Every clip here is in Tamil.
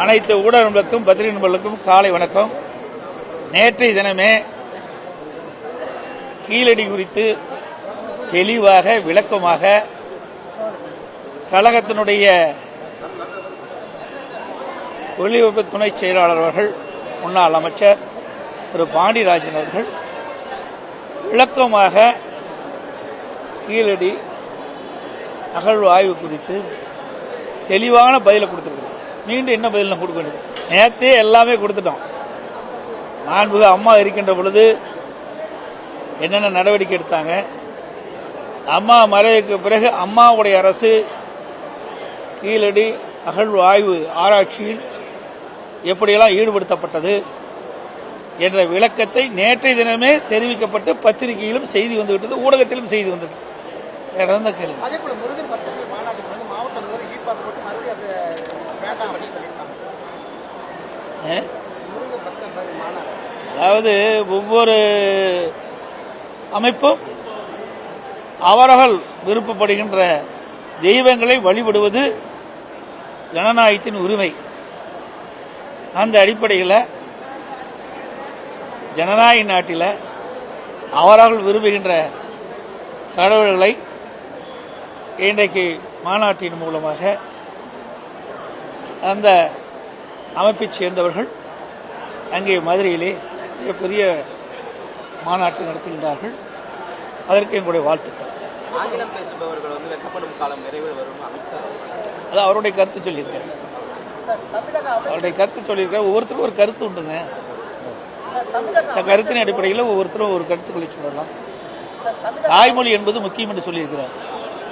அனைத்து ஊடகங்களுக்கும் பத்திரிகை நண்பர்களுக்கும் காலை வணக்கம். நேற்றைய தினமே கீழடி குறித்து தெளிவாக விளக்கமாக கழகத்தினுடைய ஒளிபரப்பு துணை செயலாளர் அவர்கள் முன்னாள் அமைச்சர் திரு. பாண்டியராஜன் அவர்கள் விளக்கமாக கீழடி அகழ்வு ஆய்வு குறித்து தெளிவான பதிலை கொடுத்திருக்கிறார். மீண்டும் என்ன பதில் நான் கொடுக்க வேண்டியது நேற்றே எல்லாமே கொடுத்துட்டோம். மாண்புக அம்மா இருக்கின்ற பொழுது என்னென்ன நடவடிக்கை எடுத்தாங்க? அம்மா மறைவுக்கு பிறகு அம்மாவுடைய அரசு கீழடி அகழ்வு ஆய்வு ஆராய்ச்சியில் எப்படியெல்லாம் ஈடுபடுத்தப்பட்டது என்ற விளக்கத்தை நேற்றைய தினமே தெரிவிக்கப்பட்டு பத்திரிகையிலும் செய்தி வந்துவிட்டது ஊடகத்திலும் செய்தி வந்தது வேற எந்த கேள்வி? அதாவது ஒவ்வொரு அமைப்பும் அவர்கள் விருப்பப்படுகின்ற தெய்வங்களை வழிபடுவது ஜனநாயகத்தின் உரிமை. அந்த அடிப்படையில் ஜனநாயக நாட்டில் அவர்கள் விரும்புகின்ற கடவுள்களை இன்றைக்கு மாநாட்டின் மூலமாக அந்த அமைப்பைச் சேர்ந்தவர்கள் அங்கே மதுரையிலே மிகப்பெரிய மாநாட்டு நடத்துகின்றார்கள். அதற்கு எங்களுடைய வாழ்த்துக்கள். ஆங்கிலம் பேசுபவர்கள் வந்து வெக்கப்படும் காலம் விரைவில் வரும் அமித்ஷா அது அவருடைய கருத்து சொல்லியிருக்காரு. அமை அவருடைய கருத்து சொல்லியிருக்காரு. ஒவ்வொருத்தருக்கும் ஒரு கருத்து உண்டுங்க. கருத்தின் அடிப்படையில் ஒவ்வொருத்தரும் ஒரு கருத்துக்களை சொல்லலாம். தாய்மொழி என்பது முக்கியம் என்று சொல்லியிருக்கிறார்.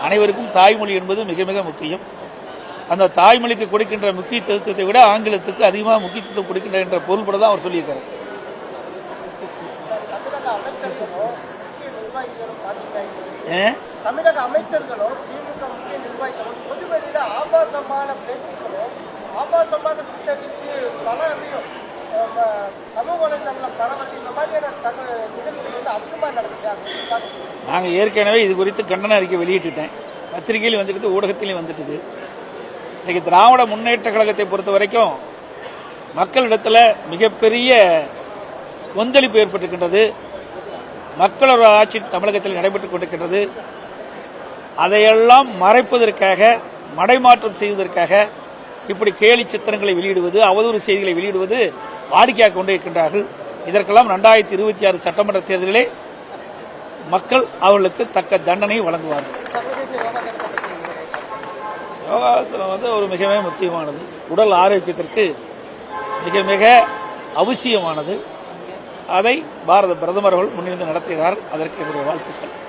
அனைவருக்கும் தாய்மொழி என்பது மிக மிக முக்கியம். அந்த தாய்மொழிக்கு கொடுக்கின்ற முக்கியத்துவத்தை விட ஆங்கிலத்துக்கு அதிகமாக முக்கியத்துவம் கொடுக்கின்ற என்ற பொருள்பட தான் அவர் சொல்லியிருக்காரு. தமிழக அமைச்சர்களும் திமுக முக்கிய நிர்வாகிகளும் பொதுவெளியில ஆபாசமான பேச்சுக்களும் ஆபாசமாக சித்தரித்து பலரையும் சமூக வலைதளம் பரவல் இந்த மாதிரியான நிகழ்ச்சிகள் வந்து அதிகமாக நடக்குது? நாங்கள் ஏற்கனவே இது குறித்து கண்டன அறிக்கை வெளியிட்டுட்டேன். பத்திரிகையிலும் வந்துட்டு ஊடகத்திலையும் வந்துட்டுது. இன்னைக்கு திராவிட முன்னேற்ற கழகத்தை பொறுத்த வரைக்கும் மக்களிடத்தில் மிகப்பெரிய கொந்தளிப்பு ஏற்பட்டிருக்கின்றது. மக்களோட ஆட்சி தமிழகத்தில் நடைபெற்றுக் கொண்டிருக்கின்றது. அதையெல்லாம் மறைப்பதற்காக மடைமாற்றம் செய்வதற்காக இப்படி கேலி சித்திரங்களை வெளியிடுவது அவதூறு செய்திகளை வெளியிடுவது வாடிக்கையாக கொண்டிருக்கின்றார்கள். இதற்கெல்லாம் ரெண்டாயிரத்தி இருபத்தி ஆறு சட்டமன்ற தேர்தலிலே மக்கள் அவர்களுக்கு தக்க தண்டனை வழங்குவார்கள். யோகாசனம் வந்து ஒரு மிகவே முக்கியமானது. உடல் ஆரோக்கியத்திற்கு மிக மிக அவசியமானது. அதை பாரத பிரதமர்கள் முன்னிருந்து நடத்துகிறார் அதற்கு என்னுடைய வாழ்த்துக்கள்.